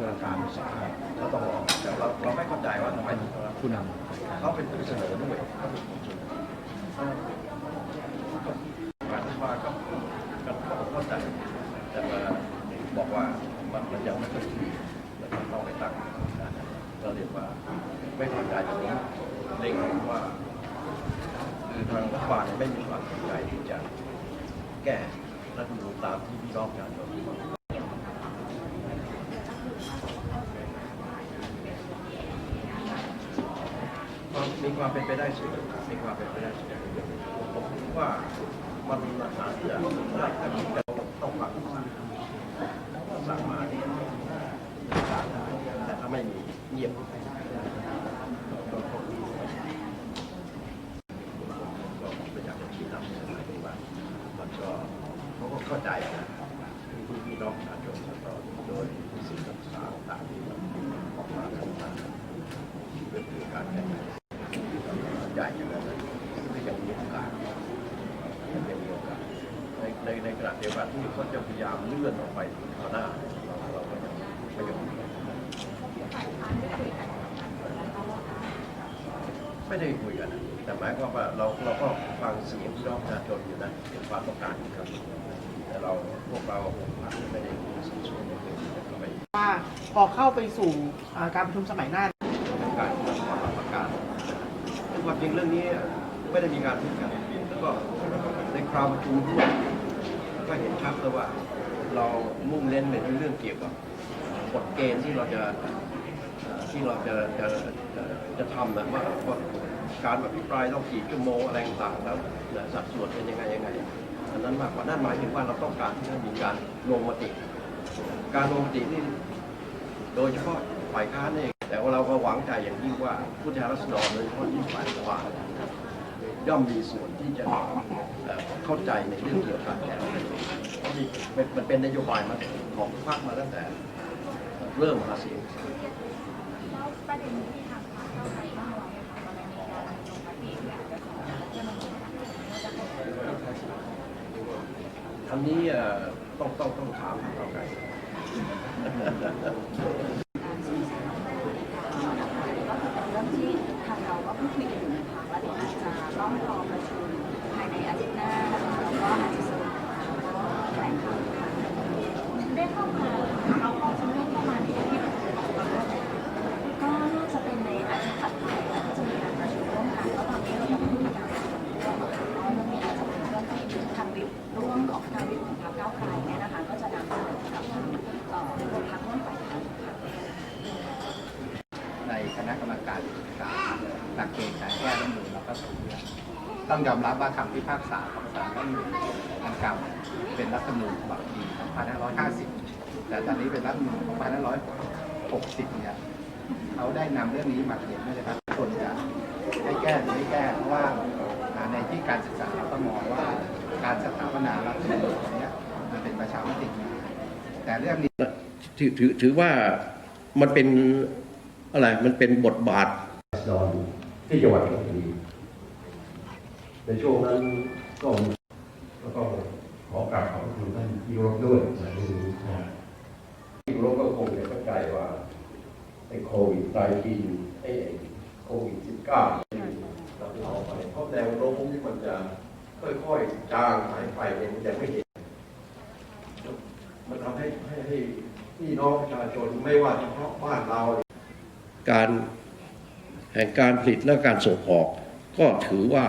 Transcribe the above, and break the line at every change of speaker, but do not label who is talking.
การก็ต้องรอแต่เราเราไม่เข้าใจว่าทำไม
ผู้น
เขาเป็นผู้เสนอด้วยเขาเป็นผู้เสนอการที่ว่าก็ก็เข้าใจแต่ว่าบอกว่ามันมันยังไม่ค่อยดีแล้วก็ต้องไปตั้งเราเรียกว่าไม่พอใจตรงนี้เล็งว่าคือทางรัฐบาลไม่มีความสนใจที่จะแก้รัฐธรรมนูญตามที่พี่น้องประชาชนควา มีความเป็นไปได้สูงมีความเป็นไปได้สูงผมคิดว่ามันอาจจะได้แต่ต้องฟังสั่งมาเนี่ยแต่ถ้าไม่มีเงียบก็คงมีก็อยากจะชี้นำอะไรตรงนั้นมันก็เขาก็เข้าใจนะพี่น้องประชาชนแล้วก็โดยสิ่งต่างๆต่างๆที่มันออกมาทางที่เป็นคือการแก้ไขใหญ่อย่างนั้นก็ยังมีโอกาสยังมีโอกาส ในในในขณะเดียวกันที่เขาจะพยายามเลื่อนออกไปถึงข้างหน้าเราเราก็ยังไม่ยอมไม่ได้คุยกันนะแต่หมายความว่าเราเราก็ฟังเสียงพี่น้องประชาชนอยู่นะเป็นความต้องการของเขาแต่เราพวกเราอาจจะไม่ได้มีส่วนช่วยในเรื่องนี้ก็ไม่
ว่าพอเข้าไปสู่อ่าการประชุมสมัยหน้า
เป็นการทำความประกาศซึ่งความจริงเรื่องนี้ไม่ได้มีการพูดกันแล้วก็ในคราวประชุมด้วย ก็เห็นชัดแล้วว่าเรามุ่งเน้นไปที่เรื่องเกี่ยวกับกฎเกณฑ์ที่เราจะที่เราจะจะจะจะทำนะว่าว่าการอภิปรายต้องกี่ชั่วโมงอะไรต่างๆแล้วสัดส่วนเป็นยังไงยังไงอันนั้นมากกว่านั่นหมายถึงว่าเราต้องการที่จะมีการลงมติ การลงมตินี่โดยเฉพาะฝ่ายค้านเองแต่ว่าเราก็หวังใจอย่างยิ่งว่าผู้แทนราษฎรโดยเฉพาะที่ฝ่ายขวาย่อมมีส่วนที่จะ เข้าใจในเรื่องเกี่ยวกับแก้รัฐธรรมนูญเพราะนี่มันเป็นนโยบายมาของพรรคมาตั้งแต่เริ่มหาเสียง
ประเด็นที่ทางพรรคเก้าไกลตั้งไว้ค่ะมันมีการลงมติที่อาจจะขอเพื่อมันว่าจะให้
อันนี้ต้องต้องต้องถามเราไง
ก็ การแก้รั
ฐธรรมนูญเราก็สูงเรื่องต้องยอมรับว่าคำพิพากษาของศาลรัฐธรรมนูญอันเก่าเป็นรัฐธรรมนูญฉบับปี2550 แต่ตอนนี้เป็นรัฐธรรมนูญ2560 เนี่ยเขาได้นำเรื่องนี้มาเขียนไม่ใช่ครับคนจะให้แก้หรือไม่แก้เพราะว่าในที่การศึกษาเราก็มองว่าการสถาปนารัฐธรรมนูญเนี้ยมันเป็นประชามติแต่เรื่องนี้
ถือถือถือว่ามันเป็นอะไร มันเป็นบทบาทดอน ที่จังหวัดลบบุรีในช่วงนั้นก็มีแล้วก็ขอกราบขอบคุณท่านที่รบด้วยนะที่รบก็คงจะเข้าใจว่าไอ้โควิด19ไอ้โควิด19เราออกไปเพราะแนวโน้มที่มันจะค่อยๆจางหายไปเนี่ยมันยังไม่เห็น มันทำให้ให้ให้พี่น้องประชาชนไม่ว่าเฉพาะบ้านเราการ แห่งการผลิตและการส่งออกก็ถือว่า